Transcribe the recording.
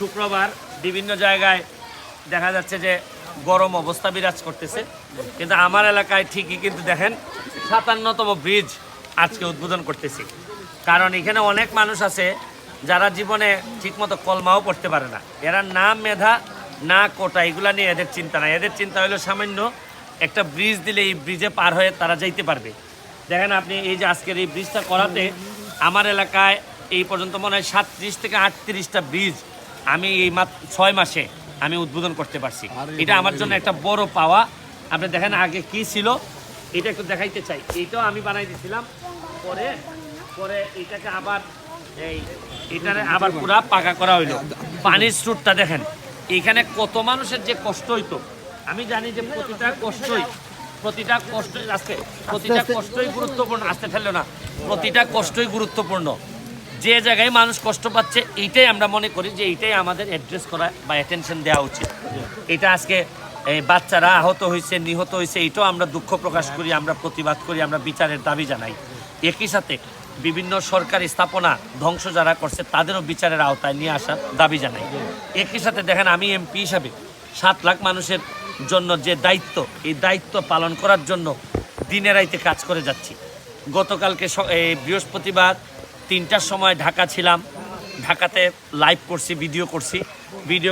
শুক্রবার বিভিন্ন জায়গায় দেখা যাচ্ছে যে গরম অবস্থা বিরাজ করতেছে। কিন্তু আমার এলাকায় ঠিকই কিন্তু দেখেন সাতান্নতম ব্রিজ আজকে উদ্বোধন করতেছি। কারণ এখানে অনেক মানুষ আছে যারা জীবনে ঠিকমতো কলমাও পড়তে পারে না। এরা না মেধা, না কোটা, এগুলা নিয়ে এদের চিন্তা নাই। এদের চিন্তা হলো সামান্য একটা ব্রিজ দিলে এই ব্রিজে পার হয়ে তারা যাইতে পারবে। দেখেন আপনি এই যে আজকের এই ব্রিজটা করাতে, আমার এলাকায় এই পর্যন্ত মনে হয় সাতত্রিশ থেকে আটত্রিশটা ব্রিজ আমি এই মাত্র ছয় মাসে আমি উদ্বোধন করতে পারছি। এটা আমার জন্য একটা বড় পাওয়া। আপনি দেখেন আগে কি ছিল? এটা একটু দেখাইতে চাই। এইটাও আমি বানাই দিয়েছিলাম পরে পরে এটাকে আবার এই এটারে আবার পুরা পাকা করা হইল। পানির স্রোতটা দেখেন। এখানে কত মানুষের যে কষ্ট হইতো। আমি জানি যে প্রতিটা কষ্টই প্রতিটা কষ্টই আজকে প্রতিটা কষ্টই গুরুত্বপূর্ণ। আসতে ফেলল না। প্রতিটা কষ্টই গুরুত্বপূর্ণ। যে জায়গায় মানুষ কষ্ট পাচ্ছে, এইটাই আমরা মনে করি যে এইটাই আমাদের অ্যাড্রেস করা বা অ্যাটেনশন দেওয়া উচিত। এটা আজকে, এই বাচ্চারা আহত হয়েছে, নিহত হয়েছে, এটাও আমরা দুঃখ প্রকাশ করি, আমরা প্রতিবাদ করি, আমরা বিচারের দাবি জানাই। একই সাথে বিভিন্ন সরকারি স্থাপনা ধ্বংস যারা করছে, তাদেরও বিচারের আওতায় নিয়ে আসার দাবি জানাই। একই সাথে দেখেন, আমি এমপি হিসাবে সাত লাখ মানুষের জন্য যে দায়িত্ব, এই দায়িত্ব পালন করার জন্য দিনে রাইতে কাজ করে যাচ্ছি। গতকালকে বৃহস্পতিবার তিনটার সময় ঢাকা ছিলাম। ঢাকাতে লাইভ করছি ভিডিও করছি। ভিডিও